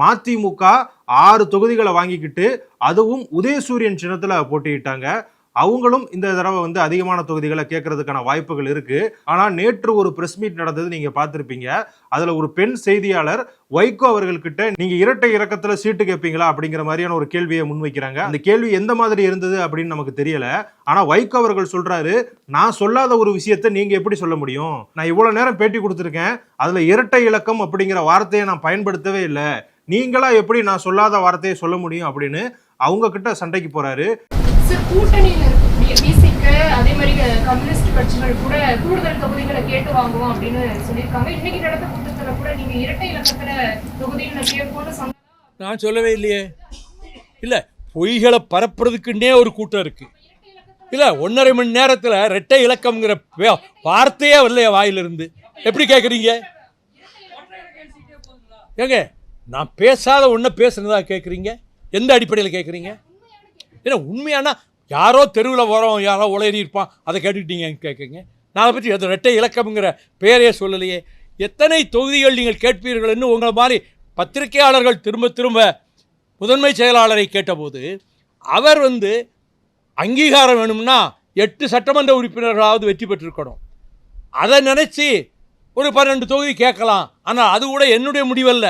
மதிமுக ஆறு தொகுதிகளை வாங்கிக்கிட்டு அதுவும் உதயசூரியன் சின்னத்தில் போட்டியிட்டாங்க. அவங்களும் இந்த தடவை வந்து அதிகமான தொகுதிகளை கேட்கறதுக்கான வாய்ப்புகள் இருக்கு. ஆனால் நேற்று ஒரு பிரஸ் மீட் நடந்தது நீங்க பார்த்துருப்பீங்க. அதுல ஒரு பெண் செய்தியாளர் வைகோ அவர்கள்கிட்ட நீங்க இரட்டை இறக்கத்துல சீட்டு கேட்பீங்களா? அப்படிங்கிற மாதிரியான ஒரு கேள்வியை முன்வைக்கிறாங்க. அந்த கேள்வி எந்த மாதிரி இருந்தது அப்படின்னு நமக்கு தெரியல. ஆனா வைகோ அவர்கள் சொல்றாரு நான் சொல்லாத ஒரு விஷயத்த நீங்க எப்படி சொல்ல முடியும்? நான் இவ்வளவு நேரம் பேட்டி கொடுத்துருக்கேன். அதுல இரட்டை இலக்கம் அப்படிங்கிற வார்த்தையை நான் பயன்படுத்தவே இல்லை. நீங்களா எப்படி நான் சொல்லாத வார்த்தையை சொல்ல முடியும் அப்படின்னு அவங்க கிட்ட சண்டைக்கு போறாரு. சார் கூட்டணியில் இருக்கக்கூடிய பிசிக்கு அதே மாதிரி க- கம்யூனிஸ்ட் கட்சிகள் கூட கூடுதல் தொகுதிகளை கேட்டு வாங்குவோம் அப்படின்னு சொல்லியிருக்காங்க. இன்னைக்கு நடந்த கூட்டத்துல கூட நீங்க இரட்டை இலக்கத்துல தொகுதிகளை கேட்போம்னு சொன்னா நான் சொல்லவே இல்லையே. இல்லை பொய்களை பரப்புறதுக்குன்னே ஒரு கூட்டம் இருக்கு. இல்லை ஒன்றரை மணி நேரத்தில் ரெட்டை இலக்கம்ங்கிற வார்த்தையே வரலையே வாயிலிருந்து. எப்படி கேட்குறீங்க ஏங்க நான் பேசாத ஒன்றை பேசுனதா கேட்குறீங்க எந்த அடிப்படையில் கேட்குறீங்க ஏன்னா உண்மையானா யாரோ தெருவில் வரோம் யாரோ உளறி இருப்பான் அதை கேட்டுக்கிட்டீங்கன்னு கேட்குறீங்க நான் அதை பற்றி அது ரெட்டை இலக்கம்ங்கிற பேரே சொல்லலையே. எத்தனை தொகுதிகள் நீங்கள் கேட்பீர்கள்னு உங்களை மாதிரி பத்திரிகையாளர்கள் திரும்ப திரும்ப முதன்மை செயலாளரை கேட்டபோது அவர் வந்து அங்கீகாரம் வேணும்னா எட்டு சட்டமன்ற உறுப்பினர்களாவது வெற்றி பெற்றிருக்கணும். அதை நினச்சி ஒரு பன்னெண்டு தொகுதி கேட்கலாம். ஆனால் அது கூட என்னுடைய முடிவல்ல.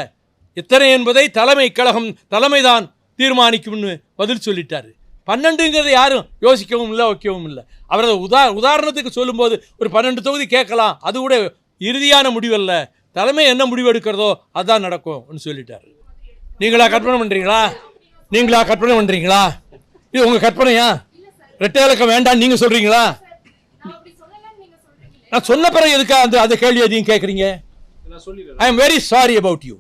எத்தனை என்பதை தலைமை கழகம் தலைமைதான் தீர்மானிக்கும்னு பதில் சொல்லிட்டாரு. பன்னெண்டுங்கிறத யாரும் யோசிக்கவும் இல்லை வைக்கவும் இல்லை. அவர் அதை உதா உதாரணத்துக்கு சொல்லும்போது ஒரு பன்னெண்டு தொகுதி கேட்கலாம். அது கூட இறுதியான முடிவல்ல. தலைமை என்ன முடிவு எடுக்கிறதோ அதான் நடக்கும்னு சொல்லிட்டாரு. நீங்களா கற்பனை பண்ணுறீங்களா நீங்களா கற்பனை பண்ணுறீங்களா இது உங்கள் கற்பனையா? ரெட்டை இலக்கம் வேண்டாம் நீங்கள் சொல்கிறீங்களா நான் சொன்ன பிறகு எதுக்கா அந்த அந்த கேள்வியை நீங்கள் கேட்குறீங்க? I am very sorry about you